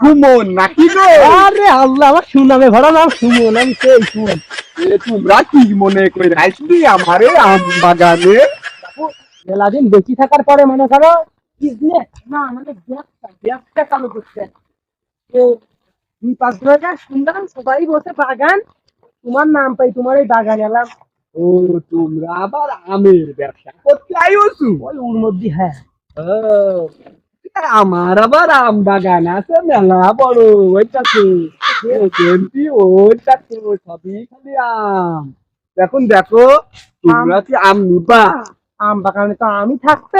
সুমন নাকি গো আরে আল্লাহ আমার সুনামে ভরা নাম সুমন আমি সেই সুমন। তোমরা কি মনে করে আসবি আমারে আম বাগানে মেলা দিন বেশি থাকার পরে মনে করো বিজনেস না মানে ব্যবসা ব্যবসা চালু করছে তো দুই পাঁচ জায়গা শুনলাম সবাই বসে বাগান। তোমার নাম পাই তোমার এই বাগান এলাম। ও তোমরা আবার আমের ব্যবসা করতে আইছো ওই ওর মধ্যে হ্যাঁ। আমার আবার আম বাগান আছে মেলা বড় ওইটাতে। কেমতি ওইটাতে সবই খালি আম। এখন দেখো তোমরা কি আম নিবা? আম বাগানে তো আমি থাকতে।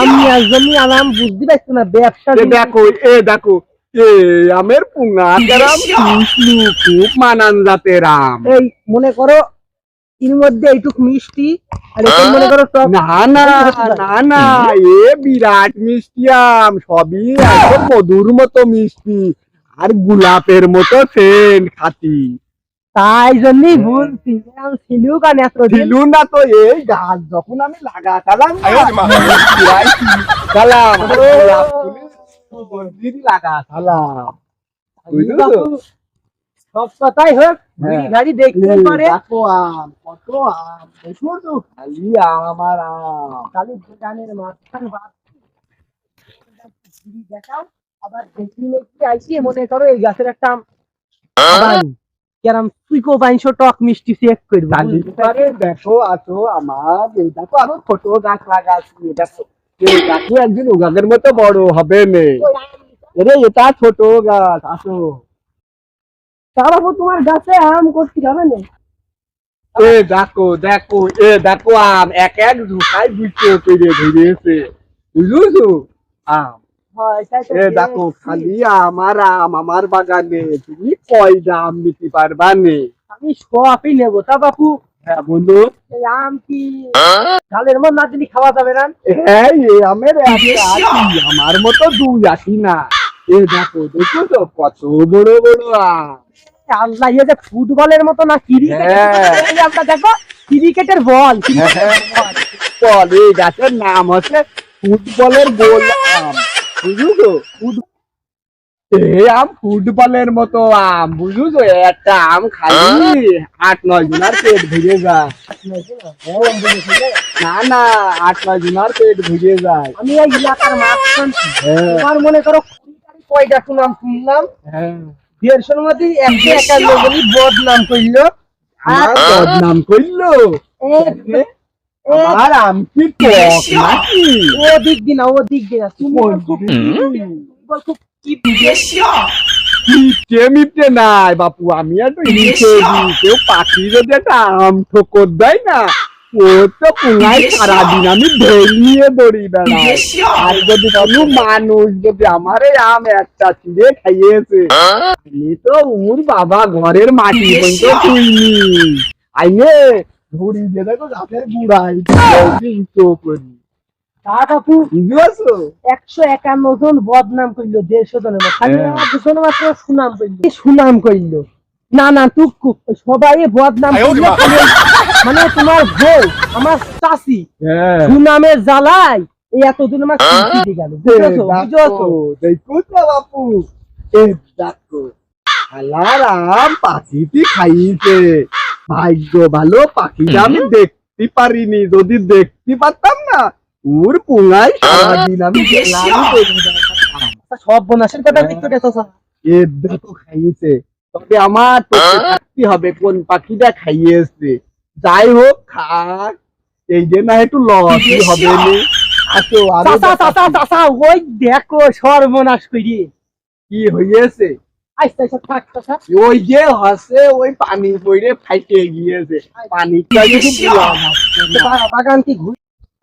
আমি একজনই আলাম বুঝতে পারছি না ব্যবসা দেখো এ দেখো এ আমের পুঙ্গা গ্রাম খুব মানান জাতের আম। এই মনে করো এর মধ্যে এইটুক মিষ্টি আর এটা মনে করো টক না না না না এ বিরাট মিষ্টি আম সবই একদম মধুর মতো মিষ্টি। আর গোলাপের মতো সেন্ট খাতি তাই জন্যই বলছি আমি কানে এত দিন না তো এই গাছ যখন আমি লাগাতাম তো? সব কথাই হোক হ্যাঁ। ঘাড়ি দেখতে পারে। আম কত আম দেখো তো। খালি আম আর আম। খালি দোকানের মাঝখান বাদ। ঘুরি দেখাও আবার দেখি দেখি আইসি মনে করো এই গাছের একটা আম। বাগান। কেরাম তুইকো বাইনশো টক মিষ্টি চেক করবি তালিকারে দেখো আছো আমার এই দেখো আরও ছোট গাছ দেখো। এই গাছও একদিন ওগাদের মতো বড় হবে এরে এটা ছোট গাছ আসো। তারপর তোমার গাছে আম করতে যাবে না? এ দেখো দেখো এ দেখো আম এক এক পেরে ধরেছে। বুঝলো আম। এ দেখো খালি আমার আম আমার বাগানে তুমি কয় দাম নিতে পারবা নে? আমি সবই নেব তা বাপু? হ্যাঁ বন্ধু। এই আম কি? না দিলি খাওয়া যাবে না? হ্যাঁ আমের আমার মতো দুই আছি না। এ দেখো দেখো তো কত বড় বড় আম। আল্লাহ ইয়ে যে ফুটবলের মতো না ক্রিকেট হ্যাঁ। আমরা দেখো ক্রিকেটের বল বল। এই গাছের নাম হচ্ছে ফুটবলের গোল আম। বুঝুছো? ফুট- এই আম ফুটবলের মতো আম বুঝুছো? একটা আম খালি। আট নয় জনের পেট ভেঙে যায়। না না আট নয় জনের পেট ভেঙে যায়। আমি এই এলাকার মাঝখান হ্যাঁ। তোমার মনে করো কয়টা শুনলাম হ্যাঁ। দেড়শোর মধ্যে একশো একান্ন বদনাম করল বদনাম করল এ, আমার কি ও দিক দিন ও দিক দিন খুব কি মিটে নাই বাপু আমি ইচ্ছে দিই কেউ পাখি যদি একটা আম ঠোকর দেয় না। ও তো পুনাই সারাদিন আমি ধরিয়ে দড়ি বেড়াই আর যদি কোনো মানুষ যদি আমার আম একটা ছিঁড়ে খাইয়েছে আমি তো উর বাবা ঘরের মাটি পর্যন্ত তুইনি আইনে ধরি দেখো গাছের গুড়াই করি তা বাপু বুঝতে একশো একান্ন জন বদনাম করল দেড়শো জনের খালি হ্যাঁ। মাত্র সুনাম করল সুনাম করল না না টুকু সবাই বদনাম মানে তোমার বউ আমার চাষি হ্যাঁ। সুনামের জ্বালায় এই এতদিন আমার গেল। বাপু। এ দেখো পাখিটি খাইছে। ভাগ্য ভালো পাখিটা আমি দেখতে পারিনি। যদি দেখতে পারতাম না ওর আমি বেড়াতাম। সব বোনাসের কথা দেখতে গেছো এ দেখো খাইয়েছে তবে আমার থাকতে হবে কোন পাখিটা খাইয়েছে যাই হোক খাক। এই যে না একটু লসই হবে ওই দেখো সর্বনাশ করি কি চাচা ওই যে হসে ওই পানি পড়ে ফাইটে গিয়েছে। পানিটা যদি বাগান কি ঘুরে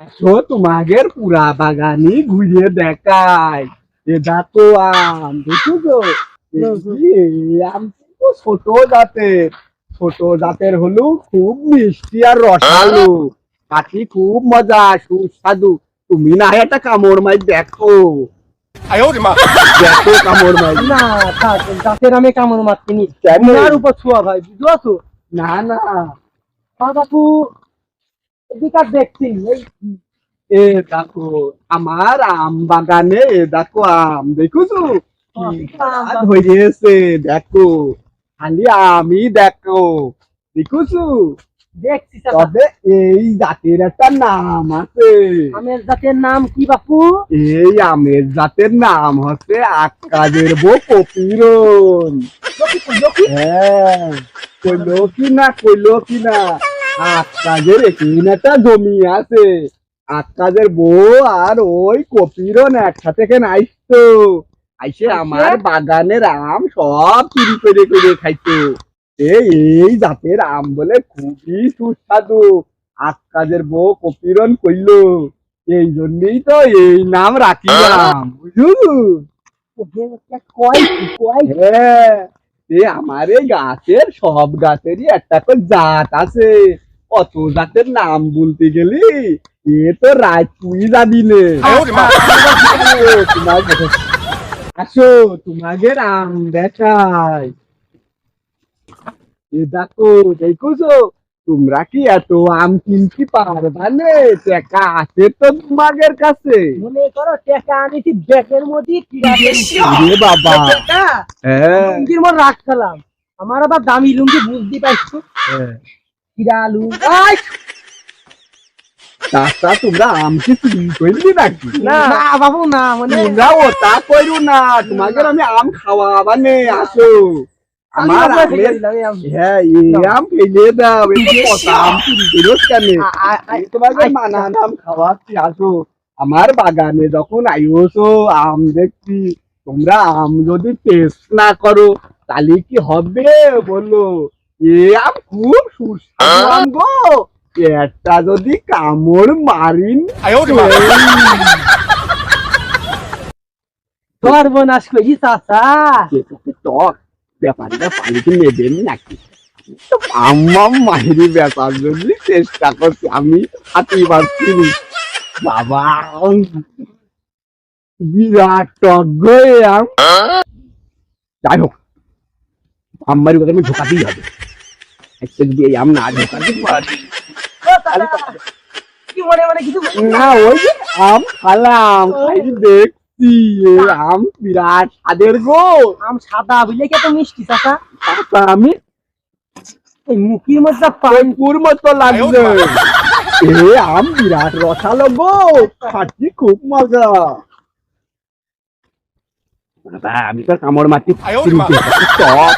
আসো তোমাদের পুরা বাগানি ঘুরে দেখায় এ দেখো আম দেখো তো তো ছোট জাতের ছোট জাতের হলো খুব মিষ্টি আর রসালো। কাঠি খুব মজা সুস্বাদু। তুমি না একটা কামড় মাই দেখো। দেখো মাই। না জাতের আমি কামড় মারতিনি। তোমার উপর ছোঁয়া ভাই বুঝলো না না। বাপু দেখছি এ দেখো আমার আম বাগানে দেখো আম দেখুছো? হয়েছে দেখো খালি আমি দেখো। দেখুছো? দেখছি তবে এই জাতের একটা নাম আছে। আমের জাতের নাম কি বাপু? এই আমের জাতের নাম হচ্ছে আকাজের বউ কপিরন। হ্যাঁ কইলো কি না কইলো কি না? আকাজের এখানে একটা জমি আছে। আকাজের বউ আর ওই কপিরন একসাথে কেন আইসতো। খাইছে আমার বাগানের আম সব চুরি করে করে খাইতো এই জাতের আম বলে খুবই সুস্বাদু। আজকাজের বউ কপিরন কইল এই জন্যই তো এই নাম রাখিলাম বুঝুন হ্যাঁ, আমার এই গাছের সব গাছেরই একটা করে জাত আছে। কত জাতের নাম বলতে গেলি এ তো রায় তুই জানি আসো তোমাদের আম দেখাই। এ দেখো দেখুছো? তোমরা কি এত আম কিনতে পারবা নে? টাকা আছে তো তোমাদের কাছে। মনে করো টাকা আনিছি ব্যাগের মধ্যে কিরা রে বাবা। টাকা হ্যাঁ। লুঙ্গির মধ্যে রাখছিলাম। আমার আবার দামি লুঙ্গি বুঝতে পারছ? হ্যাঁ। কিরা আলু চাচা তোমরা আম কি চুরি করলি নাকি? না। না বাবু না মানে তোমরা ওটা কইরো না তোমাকে আমি আম খাওয়াবা নে আসো। আমার। হ্যাঁ আম ফেলে দাও আম চুরি করো কেন? তোমাকে। আম খাওয়াচ্ছি আসো। বাগানে যখন আইওছো আম দেখছি তোমরা আম যদি টেস্ট না করো তাহলে কি হবে বলল এ আম খুব সুস্বাদু আম গো। পেটটা যদি কামড় মারিন সর্বনাশ করি টক ব্যাপারটা পানিতে নেবেন নাকি? আম্মা মাহিরি ব্যাপার জন্য চেষ্টা করছি আমি হাতি পারছি বাবা বিরাট টক গেলাম যাই হোক আমি ঢোকাতেই হবে। একটা যদি আম না ঢোকাতে পারি। না ওই আম খালাম খাই দেখছি আম বিরাট স্বাদের গো। আম সাদা বুঝলে কি এত মিষ্টি চাচা? তা আমি মুখির মধ্যে পান। মতো লাগছে। এ আম বিরাট রসালো গো। খাচ্ছি খুব মজা। আমি তো কামড় মারছি আয় ওরে মা। টক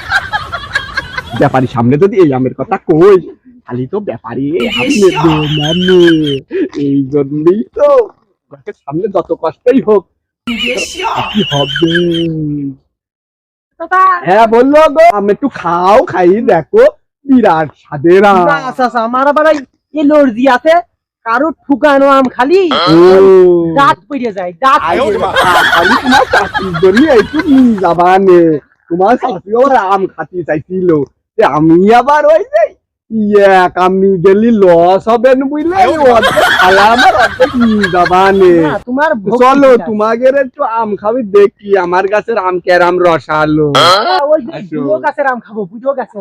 ব্যাপারি সামনে যদি এই আমের কথা কই? খালি তো ব্যাপারে মানে এই জন্যই তো সামনে যত কষ্টই হোক। কি হবে? হ্যাঁ বলল গো আমি একটু খাও খাই দেখো বিরাট সাদের আমার আবার এলার্জি আছে কারও ঠুকানো আম খালি। দাঁত পড়ে যায় দাঁত খালি তোমার চাকরির জন্য একটু যাবানে তোমার শাশুড়ি আবার আম খাতে চাইছিল। আমি আবার ওই যাই এক আমি গেলি লস হবেন বুঝলে আমার তোমার চলো। তোমাকে একটু আম খাবি দেখি আমার গাছের আম কেরাম রসালো ওই যে গাছের আম খাব পুজো গাছের